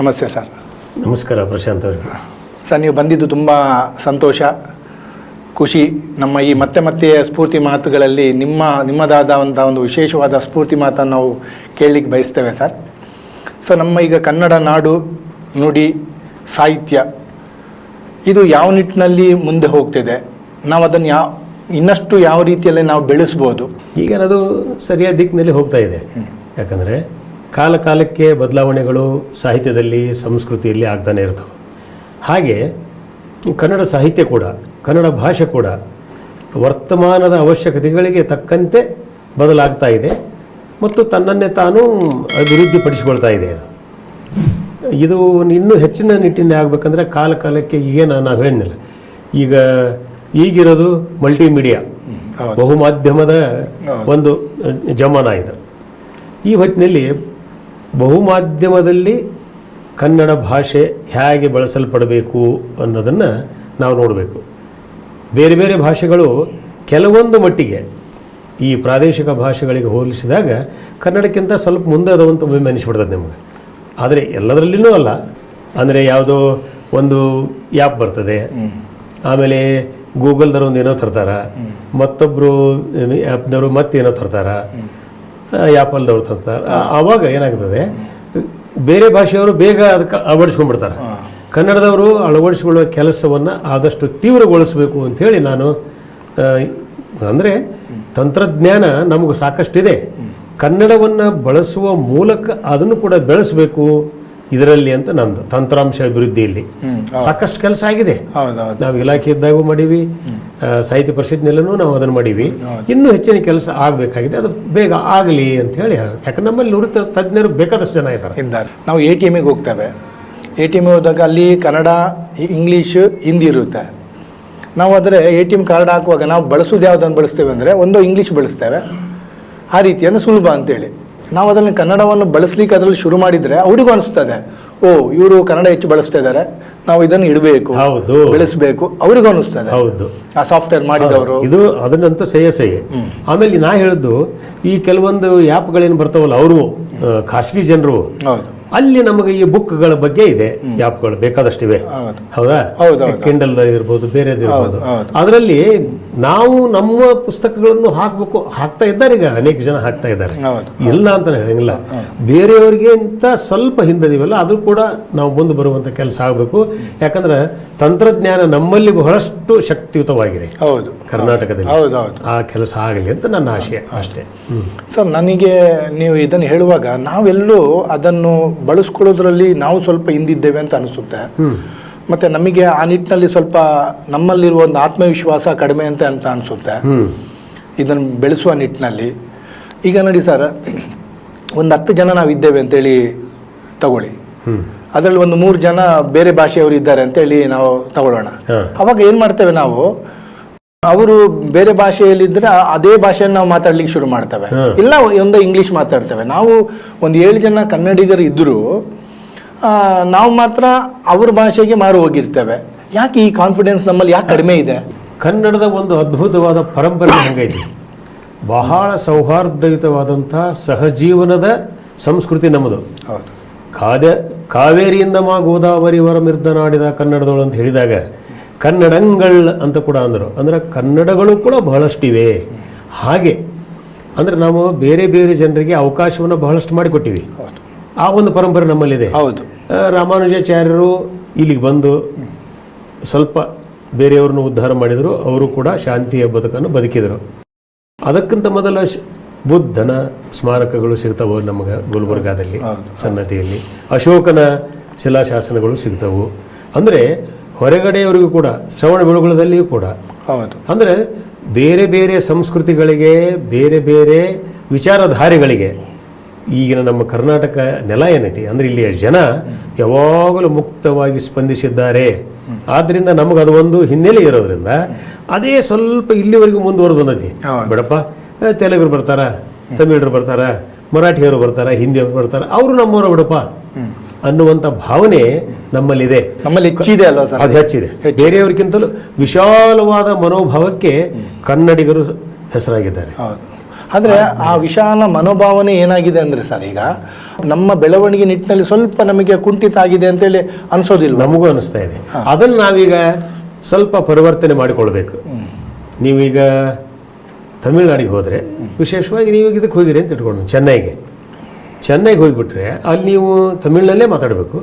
ನಮಸ್ತೆ ಸರ್. ನಮಸ್ಕಾರ ಪ್ರಶಾಂತ್ ಅವರು. ಸರ್ ನೀವು ಬಂದಿದ್ದು ತುಂಬ ಸಂತೋಷ ಖುಷಿ. ನಮ್ಮ ಈ ಮತ್ತೆ ಮತ್ತೆ ಸ್ಫೂರ್ತಿ ಮಾತುಗಳಲ್ಲಿ ನಿಮ್ಮ ನಿಮ್ಮದಾದಂಥ ಒಂದು ವಿಶೇಷವಾದ ಸ್ಫೂರ್ತಿ ಮಾತನ್ನು ನಾವು ಕೇಳಲಿಕ್ಕೆ ಬಯಸ್ತೇವೆ ಸರ್. ಸೊ ನಮ್ಮ ಈಗ ಕನ್ನಡ ನಾಡು ನುಡಿ ಸಾಹಿತ್ಯ ಇದು ಯಾವ ನಿಟ್ಟಿನಲ್ಲಿ ಮುಂದೆ ಹೋಗ್ತಿದೆ? ನಾವು ಅದನ್ನು ಯಾವ ಇನ್ನಷ್ಟು ಯಾವ ರೀತಿಯಲ್ಲಿ ನಾವು ಬೆಳೆಸ್ಬೋದು? ಈಗ ಅದು ಸರಿಯಾದ ದಿಕ್ಕಿನಲ್ಲಿ ಹೋಗ್ತಾ ಇದೆ. ಯಾಕಂದರೆ ಕಾಲ ಕಾಲಕ್ಕೆ ಬದಲಾವಣೆಗಳು ಸಾಹಿತ್ಯದಲ್ಲಿ ಸಂಸ್ಕೃತಿಯಲ್ಲಿ ಆಗ್ತಾನೆ ಇರ್ತವೆ. ಹಾಗೆ ಕನ್ನಡ ಸಾಹಿತ್ಯ ಕೂಡ ಕನ್ನಡ ಭಾಷೆ ಕೂಡ ವರ್ತಮಾನದ ಅವಶ್ಯಕತೆಗಳಿಗೆ ತಕ್ಕಂತೆ ಬದಲಾಗ್ತಾ ಇದೆ ಮತ್ತು ತನ್ನನ್ನೇ ತಾನು ಅಭಿವೃದ್ಧಿಪಡಿಸಿಕೊಳ್ತಾ ಇದೆ ಅದು. ಇದು ಇನ್ನೂ ಹೆಚ್ಚಿನ ನಿಟ್ಟಿನಲ್ಲಿ ಆಗಬೇಕಂದ್ರೆ ಕಾಲ ಕಾಲಕ್ಕೆ ಈಗೇನು ನಾನು ಹೇಳಿದ್ನಲ್ಲ ಈಗ ಈಗಿರೋದು ಮಲ್ಟಿಮೀಡಿಯಾ ಬಹು ಬಹುಮಾಧ್ಯಮದ ಒಂದು ಜಮಾನ ಇದು. ಈ ಹೊತ್ತಿನಲ್ಲಿ ಬಹುಮಾಧ್ಯಮದಲ್ಲಿ ಕನ್ನಡ ಭಾಷೆ ಹೇಗೆ ಬಳಸಲ್ಪಡಬೇಕು ಅನ್ನೋದನ್ನು ನಾವು ನೋಡಬೇಕು. ಬೇರೆ ಬೇರೆ ಭಾಷೆಗಳು ಕೆಲವೊಂದು ಮಟ್ಟಿಗೆ ಈ ಪ್ರಾದೇಶಿಕ ಭಾಷೆಗಳಿಗೆ ಹೋಲಿಸಿದಾಗ ಕನ್ನಡಕ್ಕಿಂತ ಸ್ವಲ್ಪ ಮುಂದೆ ಅದಾವಂತ ಒಮ್ಮೆ ಅನಿಸ್ಬಿಡ್ತದೆ ನಿಮಗೆ. ಆದರೆ ಎಲ್ಲದರಲ್ಲಿನೂ ಅಲ್ಲ. ಅಂದರೆ ಯಾವುದೋ ಒಂದು ಆ್ಯಪ್ ಬರ್ತದೆ. ಆಮೇಲೆ ಗೂಗಲ್ದವ್ರು ಒಂದು ಏನೋ ತರ್ತಾರ. ಮತ್ತೊಬ್ಬರು ಆ್ಯಪ್ದವರು ಮತ್ತೇನೋ ತರ್ತಾರ. ಆ್ಯಪಲ್ದವ್ರು ತರ್ತಾರೆ. ಆವಾಗ ಏನಾಗ್ತದೆ ಬೇರೆ ಭಾಷೆಯವರು ಬೇಗ ಅದಕ್ಕೆ ಅಳವಡಿಸ್ಕೊಂಡ್ಬಿಡ್ತಾರೆ. ಕನ್ನಡದವರು ಅಳವಡಿಸಿಕೊಳ್ಳುವ ಕೆಲಸವನ್ನು ಆದಷ್ಟು ತೀವ್ರಗೊಳಿಸಬೇಕು ಅಂಥೇಳಿ ನಾನು ಅಂದರೆ ತಂತ್ರಜ್ಞಾನ ನಮಗೆ ಸಾಕಷ್ಟಿದೆ. ಕನ್ನಡವನ್ನು ಬಳಸುವ ಮೂಲಕ ಅದನ್ನು ಕೂಡ ಬೆಳೆಸಬೇಕು. ಇದರಲ್ಲಿ ಅಂತ ನಂದು ತಂತ್ರಾಂಶ ಅಭಿವೃದ್ಧಿಯಲ್ಲಿ ಸಾಕಷ್ಟು ಕೆಲಸ ಆಗಿದೆ. ನಾವು ಇಲಾಖೆ ಇದ್ದಾಗೂ ಮಾಡೀವಿ ಸಾಹಿತ್ಯ ಪರಿಷತ್ನಲ್ಲೂ ನಾವು ಅದನ್ನು ಮಾಡೀವಿ. ಇನ್ನೂ ಹೆಚ್ಚಿನ ಕೆಲಸ ಆಗಬೇಕಾಗಿದೆ. ಅದು ಬೇಗ ಆಗಲಿ ಅಂತ ಹೇಳಿ ಯಾಕಂದ್ರೆ ನಮ್ಮಲ್ಲಿ ನುರಿತ ತಜ್ಞರು ಬೇಕಾದಷ್ಟು ಜನ ಇದ್ದಾರೆ. ಇದ್ದಾರೆ ನಾವು ಎ ಟಿ ಎಮ್ಮಿಗೆ ಹೋಗ್ತೇವೆ. ಎ ಟಿ ಎಂ ಹೋದಾಗ ಅಲ್ಲಿ ಕನ್ನಡ ಇಂಗ್ಲೀಷ್ ಹಿಂದಿ ಇರುತ್ತೆ. ನಾವು ಆದರೆ ಎ ಟಿ ಎಂ ಕಾರ್ಡ್ ಹಾಕುವಾಗ ನಾವು ಬಳಸೋದು ಯಾವುದನ್ನು ಬಳಸ್ತೇವೆ ಅಂದರೆ ಒಂದು ಇಂಗ್ಲೀಷ್ ಬಳಸ್ತೇವೆ. ಆ ರೀತಿಯನ್ನು ಸುಲಭ ಅಂತೇಳಿ. ನಾವು ಅದನ್ನು ಕನ್ನಡವನ್ನು ಬಳಸಲಿಕ್ಕೆ ಅದರಲ್ಲಿ ಶುರು ಮಾಡಿದರೆ ಅವರಿಗೂ ಅನಿಸ್ತದೆ ಓ ಇವರು ಕನ್ನಡ ಹೆಚ್ಚು ಬಳಸ್ತಾ ಇದ್ದಾರೆ ನಾವು ಇದನ್ನು ಇಡಬೇಕು ಹೌದು. ಬೆಳೆಸಬೇಕು ಅವರಿಗೂ ಅನಿಸ್ತದೆ. ಹೌದು. ಆ ಸಾಫ್ಟ್ವೇರ್ ಮಾಡಿದವರು. ಇದು ಅದನ್ನಂತ ಸಹ್ಯ ಸಹ್ಯ ಆಮೇಲೆ ನಾ ಹೇಳಿದ್ದು ಈ ಕೆಲವೊಂದು ಆ್ಯಪ್ಗಳೇನು ಬರ್ತಾವಲ್ಲ ಅವರು ಖಾಸಗಿ ಜನರು ಹೌದು. ಅಲ್ಲಿ ನಮಗೆ ಈ ಬುಕ್ಗಳ ಬಗ್ಗೆ ಇದೆ ಆ್ಯಪ್ಗಳು ಬೇಕಾದಷ್ಟಿವೆ ಹೌದು. ಕಿಂಡಲ್ ಇರ್ಬೋದು ಬೇರೆದು ಇರ್ಬೋದು. ಅದರಲ್ಲಿ ನಾವು ನಮ್ಮ ಪುಸ್ತಕಗಳನ್ನು ಹಾಕಬೇಕು ಹಾಕ್ತಾ ಇದ್ದಾರೆ ಈಗ ಅನೇಕ ಜನ ಹಾಕ್ತಾ ಇದ್ದಾರೆ. ಇಲ್ಲ ಅಂತ ಹೇಳಂಗಿಲ್ಲ. ಬೇರೆಯವರಿಗೆ ಅಂತ ಸ್ವಲ್ಪ ಹಿಂದದಿವಲ್ಲ ಅದು ಕೂಡ ನಾವು ಮುಂದೆ ಬರುವಂಥ ಕೆಲಸ ಆಗಬೇಕು. ಯಾಕಂದ್ರೆ ತಂತ್ರಜ್ಞಾನ ನಮ್ಮಲ್ಲಿ ಬಹಳಷ್ಟು ಶಕ್ತಿಯುತವಾಗಿದೆ. ಹೌದು. ಕರ್ನಾಟಕದಲ್ಲಿ. ಆ ಕೆಲಸ ಆಗಲಿ ಅಂತ ನನ್ನ ಆಶಯ ಅಷ್ಟೇ. ಸರ್ ನನಗೆ ನೀವು ಇದನ್ನು ಹೇಳುವಾಗ ನಾವೆಲ್ಲೂ ಅದನ್ನು ಬಳಸ್ಕೊಳ್ಳೋದ್ರಲ್ಲಿ ನಾವು ಸ್ವಲ್ಪ ಹಿಂದಿದ್ದೇವೆ ಅಂತ ಅನಿಸುತ್ತೆ. ಮತ್ತೆ ನಮಗೆ ಆ ನಿಟ್ಟಿನಲ್ಲಿ ಸ್ವಲ್ಪ ನಮ್ಮಲ್ಲಿರುವ ಒಂದು ಆತ್ಮವಿಶ್ವಾಸ ಕಡಿಮೆ ಅಂತ ಅಂತ ಅನಿಸುತ್ತೆ. ಇದನ್ನು ಬೆಳೆಸುವ ನಿಟ್ಟಿನಲ್ಲಿ. ಈಗ ನೋಡಿ ಸರ್ ಒಂದು ಹತ್ತು ಜನ ನಾವು ಇದ್ದೇವೆ ಅಂತೇಳಿ ತಗೊಳ್ಳಿ. ಅದರಲ್ಲಿ ಒಂದು ಮೂರು ಜನ ಬೇರೆ ಭಾಷೆಯವರು ಇದ್ದಾರೆ ಅಂತೇಳಿ ನಾವು ತಗೊಳ್ಳೋಣ. ಅವಾಗ ಏನು ಮಾಡ್ತೇವೆ ನಾವು ಅವರು ಬೇರೆ ಭಾಷೆಯಲ್ಲಿದ್ದರೆ ಅದೇ ಭಾಷೆಯನ್ನು ನಾವು ಮಾತಾಡ್ಲಿಕ್ಕೆ ಶುರು ಮಾಡ್ತೇವೆ. ಇಲ್ಲ ಒಂದು ಇಂಗ್ಲೀಷ್ ಮಾತಾಡ್ತೇವೆ. ನಾವು ಒಂದು ಏಳು ಜನ ಕನ್ನಡಿಗರು ಇದ್ದರೂ ನಾವು ಮಾತ್ರ ಅವ್ರ ಭಾಷೆಗೆ ಮಾರು ಹೋಗಿರ್ತೇವೆ. ಯಾಕೆ ಈ ಕಾನ್ಫಿಡೆನ್ಸ್ ನಮ್ಮಲ್ಲಿ ಯಾಕೆ ಕಡಿಮೆ ಇದೆ? ಕನ್ನಡದ ಒಂದು ಅದ್ಭುತವಾದ ಪರಂಪರೆ ಹಂಗೈತಿ? ಬಹಳ ಸೌಹಾರ್ದಯುತವಾದಂಥ ಸಹಜೀವನದ ಸಂಸ್ಕೃತಿ ನಮ್ಮದು. ಕಾದ ಕಾವೇರಿಯಿಂದ ಮಾ ಗೋದಾವರಿ ವರಮಿರ್ದನಾಡಿದ ಕನ್ನಡದವಳು ಅಂತ ಹೇಳಿದಾಗ ಕನ್ನಡಂಗಳ್ ಅಂತ ಕೂಡ ಅಂದರು. ಅಂದರೆ ಕನ್ನಡಗಳು ಕೂಡ ಬಹಳಷ್ಟಿವೆ ಹಾಗೆ ಅಂದರೆ ನಾವು ಬೇರೆ ಬೇರೆ ಜನರಿಗೆ ಅವಕಾಶವನ್ನು ಬಹಳಷ್ಟು ಮಾಡಿಕೊಟ್ಟಿವಿ ಆ ಒಂದು ಪರಂಪರೆ ನಮ್ಮಲ್ಲಿದೆ. ಹೌದು. ರಾಮಾನುಜಾಚಾರ್ಯರು ಇಲ್ಲಿಗೆ ಬಂದು ಸ್ವಲ್ಪ ಬೇರೆಯವ್ರನ್ನ ಉದ್ಧಾರ ಮಾಡಿದರು. ಅವರು ಕೂಡ ಶಾಂತಿಯ ಬದುಕನ್ನು ಬದುಕಿದರು. ಅದಕ್ಕಿಂತ ಮೊದಲ ಬುದ್ಧನ ಸ್ಮಾರಕಗಳು ಸಿಗ್ತವೆ ನಮಗೆ ಗುಲ್ಬರ್ಗಾದಲ್ಲಿ ಸನ್ನತಿಯಲ್ಲಿ ಅಶೋಕನ ಶಿಲಾಶಾಸನಗಳು ಸಿಗ್ತವು. ಅಂದರೆ ಹೊರಗಡೆಯವರಿಗೂ ಕೂಡ ಶ್ರವಣ ಬೆಳಗುಳದಲ್ಲಿಯೂ ಕೂಡ. ಹೌದು. ಅಂದರೆ ಬೇರೆ ಬೇರೆ ಸಂಸ್ಕೃತಿಗಳಿಗೆ ಬೇರೆ ಬೇರೆ ವಿಚಾರಧಾರೆಗಳಿಗೆ ಈಗಿನ ನಮ್ಮ ಕರ್ನಾಟಕ ನೆಲ ಏನೈತಿ? ಅಂದರೆ ಇಲ್ಲಿಯ ಜನ ಯಾವಾಗಲೂ ಮುಕ್ತವಾಗಿ ಸ್ಪಂದಿಸಿದ್ದಾರೆ. ಆದ್ದರಿಂದ ನಮಗೆ ಅದು ಒಂದು ಹಿನ್ನೆಲೆ ಇರೋದ್ರಿಂದ ಅದೇ ಸ್ವಲ್ಪ ಇಲ್ಲಿವರೆಗೂ ಮುಂದುವರೆದು ಬಂದೈತಿ. ಬಿಡಪ್ಪ ತೆಲುಗರು ಬರ್ತಾರ ತಮಿಳರು ಬರ್ತಾರ ಮರಾಠಿಯವರು ಬರ್ತಾರ ಹಿಂದಿಯವರು ಬರ್ತಾರ ಅವರು ನಮ್ಮವರು ಬಿಡಪ್ಪ. ಅನ್ನುವಂಥ ಭಾವನೆ ನಮ್ಮಲ್ಲಿದೆ. ನಮ್ಮಲ್ಲಿ ಹೆಚ್ಚಿದೆ ಅಲ್ವಾ ಸರ್? ಅದು ಹೆಚ್ಚಿದೆ. ಬೇರೆಯವರಿಗಿಂತಲೂ ವಿಶಾಲವಾದ ಮನೋಭಾವಕ್ಕೆ ಕನ್ನಡಿಗರು ಹೆಸರಾಗಿದ್ದಾರೆ. ಆದರೆ ಆ ವಿಶಾಲ ಮನೋಭಾವನೆ ಏನಾಗಿದೆ ಅಂದರೆ ಸರ್ ಈಗ ನಮ್ಮ ಬೆಳವಣಿಗೆ ನಿಟ್ಟಿನಲ್ಲಿ ಸ್ವಲ್ಪ ನಮಗೆ ಕುಂಠಿತ ಆಗಿದೆ ಅಂತೇಳಿ ಅನಿಸೋದಿಲ್ಲ ನಮಗೂ ಅನಿಸ್ತಾ ಇದೆ. ಅದನ್ನು ನಾವೀಗ ಸ್ವಲ್ಪ ಪರಿವರ್ತನೆ ಮಾಡಿಕೊಳ್ಬೇಕು. ನೀವೀಗ ತಮಿಳ್ನಾಡಿಗೆ ಹೋದರೆ ವಿಶೇಷವಾಗಿ ನೀವು ಇದಕ್ಕೆ ಹೋಗಿರಿ ಅಂತ ಇಟ್ಕೊಂಡು ಚೆನ್ನೈಗೆ. ಚೆನ್ನೈಗೆ ಹೋಗಿಬಿಟ್ರೆ ಅಲ್ಲಿ ನೀವು ತಮಿಳ್ನಲ್ಲೇ ಮಾತಾಡಬೇಕು.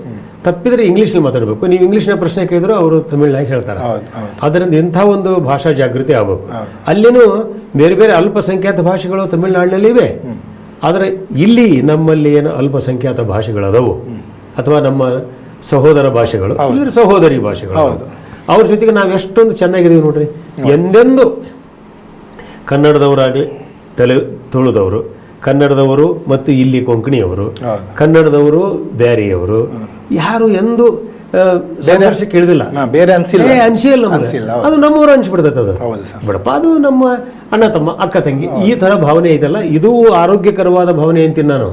ತಪ್ಪಿದ್ರೆ ಇಂಗ್ಲೀಷಲ್ಲಿ ಮಾತಾಡಬೇಕು. ನೀವು ಇಂಗ್ಲೀಷ್ನ ಪ್ರಶ್ನೆ ಕೇಳಿದ್ರು ಅವರು ತಮಿಳ್ನಾಗ ಹೇಳ್ತಾರೆ. ಅದರಿಂದ ಇಂಥ ಒಂದು ಭಾಷಾ ಜಾಗೃತಿ ಆಗಬೇಕು. ಅಲ್ಲಿನೂ ಬೇರೆ ಬೇರೆ ಅಲ್ಪಸಂಖ್ಯಾತ ಭಾಷೆಗಳು ತಮಿಳ್ನಾಡಿನಲ್ಲಿ ಇವೆ. ಆದರೆ ಇಲ್ಲಿ ನಮ್ಮಲ್ಲಿ ಏನು ಅಲ್ಪಸಂಖ್ಯಾತ ಭಾಷೆಗಳದವು? ಅಥವಾ ನಮ್ಮ ಸಹೋದರ ಭಾಷೆಗಳು? ಇದ್ರ ಸಹೋದರಿ ಭಾಷೆಗಳು. ಅವ್ರ ಜೊತೆಗೆ ನಾವು ಎಷ್ಟೊಂದು ಚೆನ್ನಾಗಿದ್ದೀವಿ ನೋಡ್ರಿ. ಎಂದೆಂದು ಕನ್ನಡದವರಾಗಲಿ ತಲೆ ತುಳುದವರು ಕನ್ನಡದವರು ಮತ್ತು ಇಲ್ಲಿ ಕೊಂಕಣಿಯವರು ಕನ್ನಡದವರು ಬ್ಯಾರಿಯವರು. ಯಾರು ಎಂದು ಇಳಿದಿಲ್ಲ ಬೇರೆ ಅನ್ಸಿಲ್ಲ. ಅನ್ಸಿಲ್ಲ. ಅದು ನಮ್ಮೂರು ಅನ್ಸ್ಬಿಡ್ತೈತೆ ಅದು. ಬಿಡಪ್ಪ ಅದು ನಮ್ಮ ಅಣ್ಣ ತಮ್ಮ ಅಕ್ಕ ತಂಗಿ ಈ ಥರ ಭಾವನೆ ಐತಲ್ಲ ಇದು ಆರೋಗ್ಯಕರವಾದ ಭಾವನೆ ಅಂತೀನಿ ನಾನು.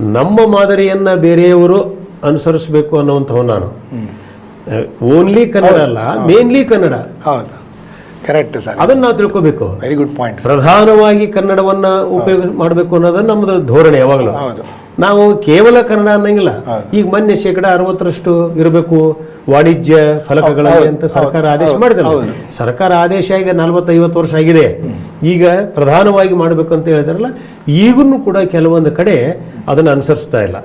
ನಮ್ಮ ಮಾದರಿಯನ್ನ ಬೇರೆಯವರು ಅನುಸರಿಸಬೇಕು ಅನ್ನುವಂಥವ್ ನಾನು. ಓನ್ಲಿ ಕನ್ನಡ ಅಲ್ಲ ಮೇನ್ಲಿ ಕನ್ನಡ. ಹೌದು. ಕರೆಕ್ಟ್ ಸರ್ ಅದನ್ನ ನಾವು ತಿಳ್ಕೋಬೇಕು. ವೆರಿ ಗುಡ್ ಪಾಯಿಂಟ್ ಪ್ರಧಾನವಾಗಿ ಕನ್ನಡವನ್ನ ಉಪಯೋಗ ಮಾಡಬೇಕು ಅನ್ನೋದು ನಮ್ಮದು ಧೋರಣೆ ಯಾವಾಗಲೂ. ನಾವು ಕೇವಲ ಕನ್ನಡ ಅನ್ನಂಗಿಲ್ಲ. ಈಗ ಮೊನ್ನೆ ಶೇಕಡ ಅರವತ್ತರಷ್ಟು ಇರಬೇಕು ವಾಣಿಜ್ಯ ಫಲಕಗಳಲ್ಲಿ ಅಂತ ಸರ್ಕಾರ ಆದೇಶ ಮಾಡಿದಲ್ಲ. ಸರ್ಕಾರ ಆದೇಶ ಈಗ ನಲವತ್ತೈವತ್ತು ವರ್ಷ ಆಗಿದೆ. ಈಗ ಪ್ರಧಾನವಾಗಿ ಮಾಡಬೇಕು ಅಂತ ಹೇಳಿದಾರಲ್ಲ ಈಗೂ ಕೂಡ ಕೆಲವೊಂದು ಕಡೆ ಅದನ್ನು ಅನುಸರಿಸ್ತಾ ಇಲ್ಲ.